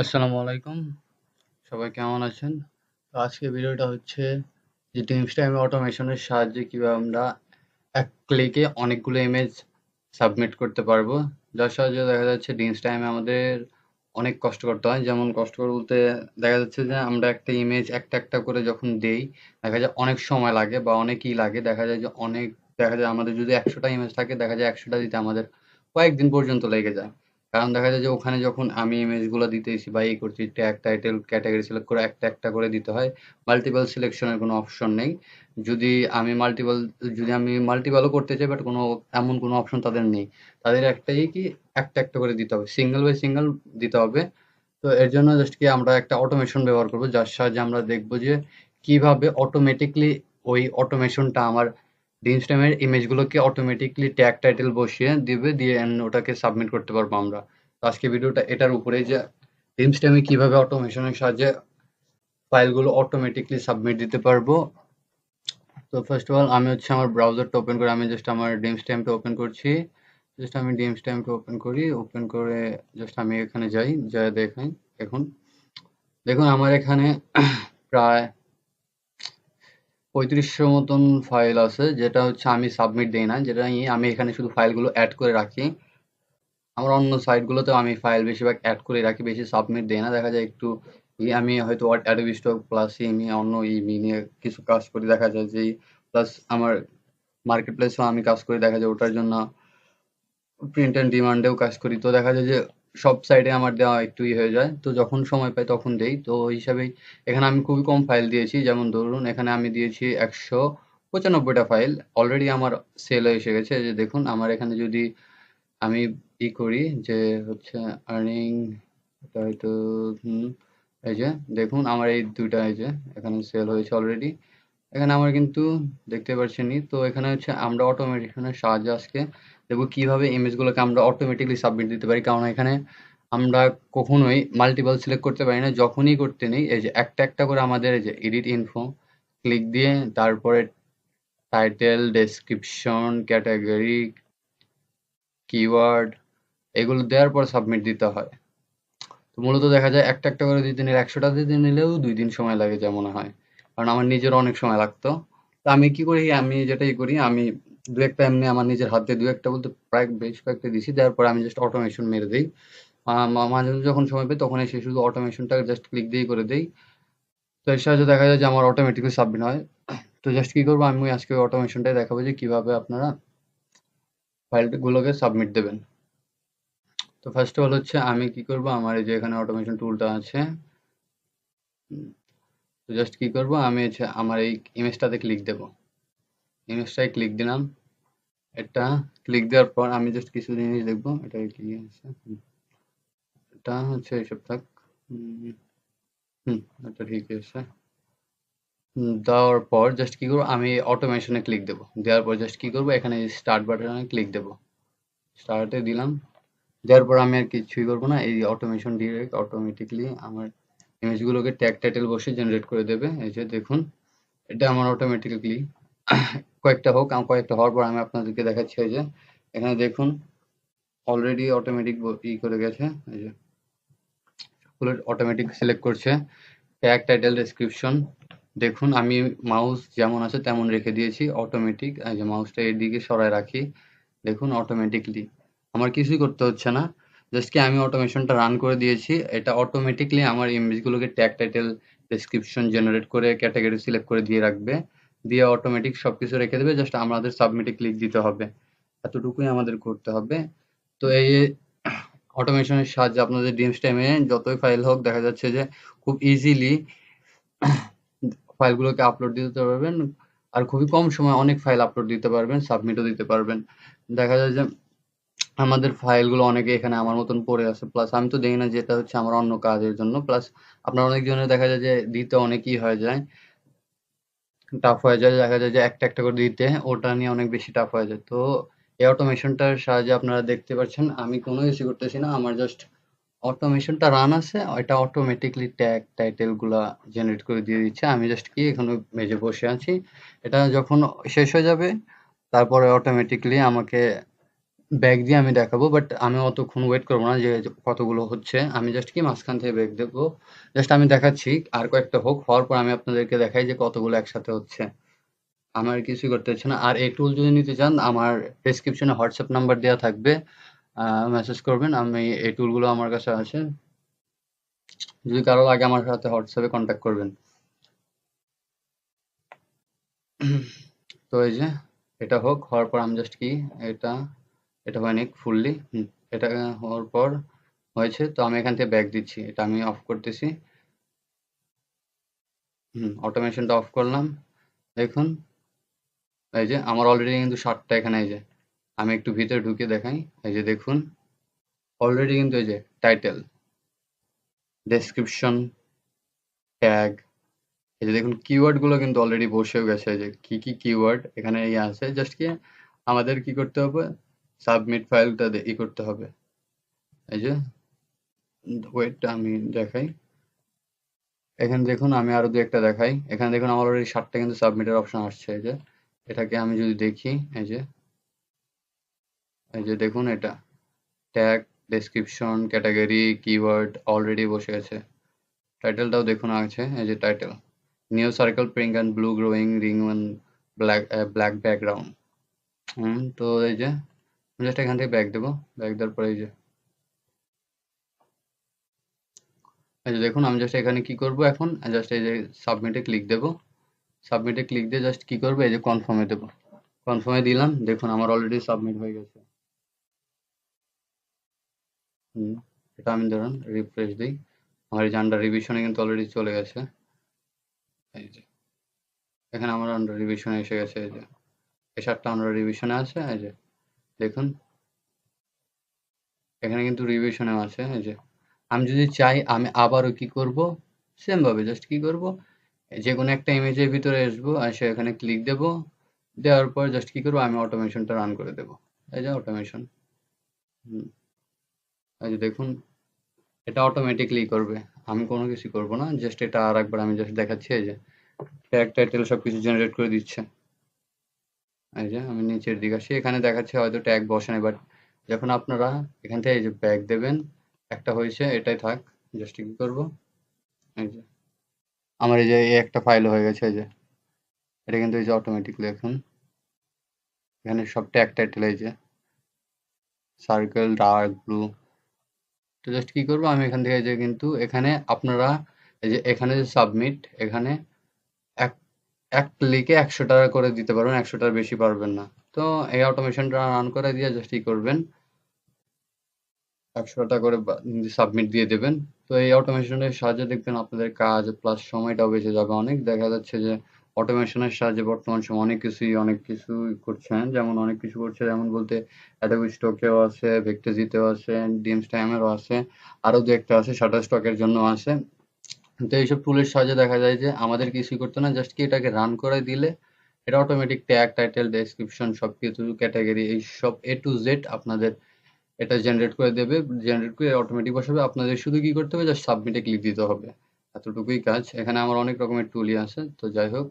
আসসালামু আলাইকুম। সবাই কেমন আছেন? তো আজকের ভিডিওটা হচ্ছে যে Teamstime অটোমেশনের সাহায্যে কীভাবে আমরা এক ক্লিকে অনেকগুলো ইমেজ সাবমিট করতে পারব। যার সাহায্যে দেখা যাচ্ছে Teamstime টাইমে আমাদের অনেক কষ্ট করতে হয়। যেমন কষ্টকর বলতে দেখা যাচ্ছে যে আমরা একটা ইমেজ একটা, একটা করে যখন দেই, দেখা যায় অনেক সময় লাগে বা অনেকই লাগে। দেখা যায় যে অনেক দেখা যায় আমাদের যদি একশোটা ইমেজ থাকে দেখা যায় ১০০ টা দিতে আমাদের কয়েকদিন পর্যন্ত লেগে যায়। কারণ দেখা যায় যে ওখানে যখন আমি ইমেজগুলো দিতেছি বা ই করছি ট্যাগ, টাইটেল, ক্যাটেগরি সিলেক্ট করে একটা, একটা করে দিতে হয়। মাল্টিপল সিলেকশনের কোনো অপশন নেই। যদি আমি মাল্টিপল যদি আমি মাল্টিপলও করতে চাই বাট কোনো এমন কোনো অপশন তাদের নেই। তাদের একটাই কি একটা, একটা করে দিতে হবে। সিঙ্গেল বাই সিঙ্গেল দিতে হবে। তো এর জন্য জাস্ট কি আমরা একটা অটোমেশন ব্যবহার করব যার সাহায্যে আমরা দেখব যে কীভাবে অটোমেটিক্যালি ওই অটোমেশনটা আমার এর ইমেজগুলোকে অটোমেটিক্যালি ট্যাগ টাইটেল বসিয়ে দিবে, দিয়ে ওটাকে সাবমিট করতে পারব আমরা। তো আজকে ভিডিওটা এটার উপরেই যে এ কীভাবে অটোমেশনের সাহায্যে ফাইলগুলো অটোমেটিক্যালি সাবমিট দিতে পারব। তো ফার্স্ট অফ অল আমি হচ্ছে আমার ব্রাউজারটা ওপেন করে, আমি জাস্ট আমার Teamstime টা ওপেন করছি। জাস্ট আমি Teamstime টা ওপেন করি। ওপেন করে জাস্ট আমি এখানে যাই। যায়া দেখাই এখন দেখুন, আমার এখানে প্রায় ৩৫০০ মতন ফাইল আছে, যেটা হচ্ছে আমি সাবমিট দিই না। যেটা ই আমি এখানে শুধু ফাইলগুলো অ্যাড করে রাখি। আমার অন্য সাইটগুলোতেও আমি ফাইল বেশিরভাগ অ্যাড করে রাখি। বেশি সাবমিট দিই না। দেখা যায় একটু আমি হয়তো Adobe Stock প্লাস ইমি অন্য ইমি নিয়ে কিছু কাজ করি। দেখা যায় যে প্লাস আমার মার্কেট প্লেসেও আমি কাজ করি। দেখা যায় ওটার জন্য প্রিন্ট অ্যান্ড ডিমান্ডেও কাজ করি। তো দেখা যায় যে সব সাইডে আমার দেওয়া একটু ই হয়ে যায়। তো যখন সময় পাই তখন দেই। তো ওই হিসাবেই এখানে আমি খুবই কম ফাইল দিয়েছি। যেমন ধরুন, এখানে আমি দিয়েছি একশো পঁচানব্বইটা ফাইল। অলরেডি আমার সেল হয়ে এসে গেছে। যে দেখুন, আমার এখানে যদি আমি ই করি যে হচ্ছে আর্নিং হয়তো এই যে দেখুন, আমার এই ২ টা এই যে এখানে সেল হয়েছে অলরেডি। এখানে আমরা কিন্তু দেখতে পাচ্ছেনই। তো এখানে হচ্ছে আমরা অটোমেশনের সাহায্যে আজকে দেখব কীভাবে ইমেজগুলোকে আমরা অটোমেটিক্যালি সাবমিট দিতে পারি। কারণ এখানে আমরা কখনোই মাল্টিপল সিলেক্ট করতে পারি না। যখনই করতে নেই এই যে একটা, একটা করে আমাদের এই যে এডিট ইনফো ক্লিক দিয়ে তারপরে টাইটেল, ডেসক্রিপশন, ক্যাটাগরি কিওয়ার্ড এগুলো দেওয়ার পর সাবমিট দিতে হয়। তো মূলত দেখা যায় একটা, একটা করে দিতে নিলে ১০০ টা দিতে নিলেও দুই দিন সময় লাগে যা মনে হয়। কারণ আমার নিজেরও অনেক সময় লাগতো। তো আমি কি করি আমি যেটাই করি আমি ২ ১ টা এমনি আমার নিজের হাত দিয়ে ২ ১ টা বলতে প্রায় বেশ কয়েকটা দিছি। দেওয়ার পরে আমি জাস্ট অটোমেশন মেরে দেই। মাঝে, মাঝে যখন সময় পাই তখন এসে শুধু অটোমেশনটা জাস্ট ক্লিক দিয়ে করে দেই। তো এর সাহায্যে দেখা যায় যে আমার অটোমেটিক্যালি সাবমিট হয়। তো জাস্ট কি করব আমি আজকে অটোমেশনটাই দেখাবো যে কীভাবে আপনারা ফাইলগুলোকে সাবমিট দেবেন। তো ফার্স্ট অফ অল হচ্ছে আমি কি করব আমার এই যে এখানে অটোমেশন টুলটা আছে। তো জাস্ট কি করব আমি হচ্ছে আমার এই ইমেজটাতে ক্লিক দেব। ইমেজটায় ক্লিক দিলাম। এটা ক্লিক দেওয়ার পর আমি জাস্ট কিছু জিনিস দেখব। এটা কি আছে? এটা হচ্ছে এসব থাক। হুম, এটা ঠিক আছে। দেওয়ার পর জাস্ট কি করব আমি অটোমেশনে ক্লিক দেব। দেওয়ার পর জাস্ট কি করব এখানে স্টার্ট বাটনে ক্লিক দেব। স্টার্টে দিলাম। দেওয়ার পর আমি আর কিছুই করব না। এই অটোমেশন ডিরেক্ট অটোমেটিকলি আমার ইমেজগুলোকে ট্যাগ টাইটেল বসে জেনারেট করে দেবে। এই যে দেখুন, এটা আমার অটোমেটিক্যালি কয়েকটা হোক কয়েকটা হওয়ার পর আমি আপনাদেরকে দেখাচ্ছি এই যে। এখানে দেখুন অলরেডি অটোমেটিক ই করে গেছে। এই যে অটোমেটিক সিলেক্ট করছে। ট্যাগ টাইটেল ডেসক্রিপশন দেখুন, আমি মাউস যেমন আছে তেমন রেখে দিয়েছি অটোমেটিক এই যে মাউসটা এদিকে সরায় রাখি। দেখুন অটোমেটিকলি আমার কিছুই করতে হচ্ছে না। জাস্ট কি আমি অটোমেশনটা রান করে দিয়েছি এটা অটোমেটিকলি আমার ইমেজগুলোকে ট্যাগ টাইটেল ডেসক্রিপশন জেনারেট করে ক্যাটাগরি সিলেক্ট করে দিয়ে রাখবে দিয়ে অটোমেটিক সবকিছু রেখে দেবে জাস্ট আমাদের সাবমিটে ক্লিক দিতে হবে এতটুকুই আমাদের করতে হবে তো এই অটোমেশনের সাহায্যে আপনাদের Teamstime টাইমে যতই ফাইল হোক দেখা যাচ্ছে যে খুব ইজিলি ফাইলগুলোকে আপলোড দিতে পারবেন। আর খুবই কম সময়ে অনেক ফাইল আপলোড দিতে পারবেন, সাবমিটও দিতে পারবেন। দেখা যায় যে আমাদের ফাইলগুলো অনেকে এখানে আমার মতন পড়ে আছে। প্লাস আমি তো দেখি না যেটা হচ্ছে আমার অন্য কাজের জন্য। প্লাস আপনার অনেকজনের দেখা যায় যে দিতে অনেকই হয়ে যায়। টাফ হয়ে যায়। দেখা যায় যে একটা, একটা করে দিতে ওটা নিয়ে অনেক বেশি টাফ হয়ে যায়। তো এই অটোমেশনটার সাহায্যে আপনারা দেখতে পাচ্ছেন আমি কোনো কিছুই করতেছি না। আমার জাস্ট অটোমেশনটা রান আছে। এটা অটোমেটিক্যালি ট্যাগ টাইটেলগুলা জেনারেট করে দিয়ে দিচ্ছে। আমি জাস্ট কি এখানে মেঝে বসে আছি। এটা যখন শেষ হয়ে যাবে তারপরে অটোমেটিক্যালি আমাকে ব্যাক দিয়ে আমি দেখাবো বাট আমি অতক্ষণ ওয়েট করব না যে কতগুলো হচ্ছে। আমি জাস্ট কি মাঝখান থেকে ব্যাক দেবো জাস্ট আমি দেখাচ্ছি, আর কয়েকটা হোক, হওয়ার পর আমি আপনাদেরকে দেখাই যে কতগুলো একসাথে হচ্ছে। আমার কিছুই করতে হচ্ছে না। আর এই টুল যদি নিতে চান, আমার ডেসক্রিপশনে হোয়াটসঅ্যাপ নাম্বার দেওয়া থাকবে। মেসেজ করবেন, আমি এই টুলগুলো আমার কাছে আছে। যদি কারও লাগে আমার সাথে হোয়াটসঅ্যাপে কন্ট্যাক্ট করবেন। তো এই যে, এটা হোক, হওয়ার পর আমি জাস্ট কি, এটা এটা হয়নি ফুললি। হুম। এটা হওয়ার পর হয়েছে তো আমি এখান থেকে ব্যাক দিচ্ছি। এটা আমি অফ করতেছি। হুম। অটোমেশনটা অফ করলাম। দেখুন এই যে আমার অলরেডি কিন্তু শার্টটা এখানে এই যে আমি একটু ভিতরে ঢুকে দেখাই। এই যে দেখুন অলরেডি কিন্তু এই যে টাইটেল ডেসক্রিপশন ট্যাগ এই যে দেখুন কিওয়ার্ডগুলো কিন্তু অলরেডি বসেও গেছে। এই যে কি কি কিওয়ার্ড এখানে ইয়ে আছে জাস্ট কি আমাদের কি করতে হবে? সাবমিট ফাইলটা ই করতে হবে। এই যে ওয়েট আমি দেখাই। এখানে দেখুন, আমি আরও দু একটা দেখাই। এখানে দেখুন, আমার অলরেডি সাতটা কিন্তু সাবমিটের অপশন আসছে, এই যে। এটাকে আমি যদি দেখি, এই যে। এই যে দেখুন এটা। Tag description category keyword already বসে আছে। টাইটেলটাও দেখুন আছে, এই যে title new circle pink and blue growing ring and black black background হুম, তো এই যে জাস্ট এখান থেকে ব্যাক দেবো। ব্যাক দেওয়ার পরে এই যে যে দেখুন, আমি জাস্ট এখানে কি করব এখন? জাস্ট এই যে সাবমিটে ক্লিক দেব। সাবমিটে ক্লিক দিয়ে জাস্ট কি করব? এই যে কনফার্মে দেবো। কনফার্মে দিলাম, দেখুন আমার অলরেডি সাবমিট হয়ে গেছে। হুম, এটা আমি ধরুন রিফ্রেশ দিই। আমার এই যে আন্ডার রিভিশনে কিন্তু অলরেডি চলে গেছে। এই যে, এখানে আমার আন্ডার রিভিশনে এসে গেছে, এই যে। এই সাতটা আন্ডার রিভিশনে আছে, এই যে। দেখুন। এখানে কিন্তু রিভিশনে আছে, এই যে। আমি যদি চাই, আমি আবারও কি করব? সেম ভাবে জাস্ট কি করব? যে কোনো একটা ইমেজের ভিতরে আসব, এসে এখানে ক্লিক দেব। দেওয়ার পর জাস্ট কি করব? আমি অটোমেশনটা রান করে দেব। এই যে অটোমেশন এই যে দেখুন, এটা অটোমেটিকলি করবে। আমি কোনো কিছু করব না জাস্ট এটা আর একবার আমি জাস্ট দেখাচ্ছি, এই যে। ট্যাগ টাইটেল সব কিছু জেনারেট করে দিচ্ছে। এই যে আমি নিচের দিকে আসি, এখানে দেখাচ্ছে হয়তো ট্যাগ বসে নাই বাট যখন আপনারা এখান থেকে এই যে ব্যাগ দেবেন, একটা হয়েছে, এটাই থাক জাস্ট কি করব? এই যে, আমার এই যে একটা ফাইল হয়ে গেছে, এই যে, এটা কিন্তু এই যে অটোমেটিকলি এখন। এখানে সব ট্যাগ টাইটেল এই যে সার্কেল ডার্ক ব্লু তো জাস্ট কি করব, আমি এখান থেকে যে কিন্তু এখানে আপনারা এই যে এখানে যে সাবমিট এখানে এক ক্লিকে একশো টাকা করে দিতে পারবেন, একশো টাকার বেশি পারবেন না। তো এই অটোমেশনটা রান করে দিয়ে জাস্ট কি করবেন। একশো টাকা করে সাবমিট দিয়ে দেবেন। তো এই অটোমেশনের সাহায্যে দেখবেন আপনাদের কাজ প্লাস সময়টাও বেঁচে যাবে অনেক। দেখা যাচ্ছে যে অটোমেশনের সাহায্যে বর্তমান সময় অনেক কিছুই অনেক কিছুই করছেন। যেমন অনেক কিছু করছে, যেমন বলতে অ্যাডোবি স্টকেও আছে ভেক্টরজিতেও আছে ডিএমস টাইমেরও আছে, আরও দু একটা আছে শাটার স্টকের জন্য আছে। তো এইসব টুলের সাহায্যে দেখা যায় যে আমাদের কিছুই করতে না জাস্ট কি এটাকে রান করে দিলে এটা অটোমেটিক ট্যাগ টাইটেল ডেসক্রিপশন সব কিছু ক্যাটাগরি এই সব এ টু জেড আপনাদের এটা জেনারেট করে দেবে। জেনারেট করে অটোমেটিক বসাবে। আপনাদের শুধু কি করতে হবে? জাস্ট সাবমিটে ক্লিক দিতে হবে। এতটুকুই কাজ। এখানে আমার অনেক রকমের টুলই আছে। তো যাই হোক।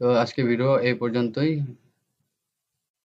তো আজকে ভিডিও এই পর্যন্তই।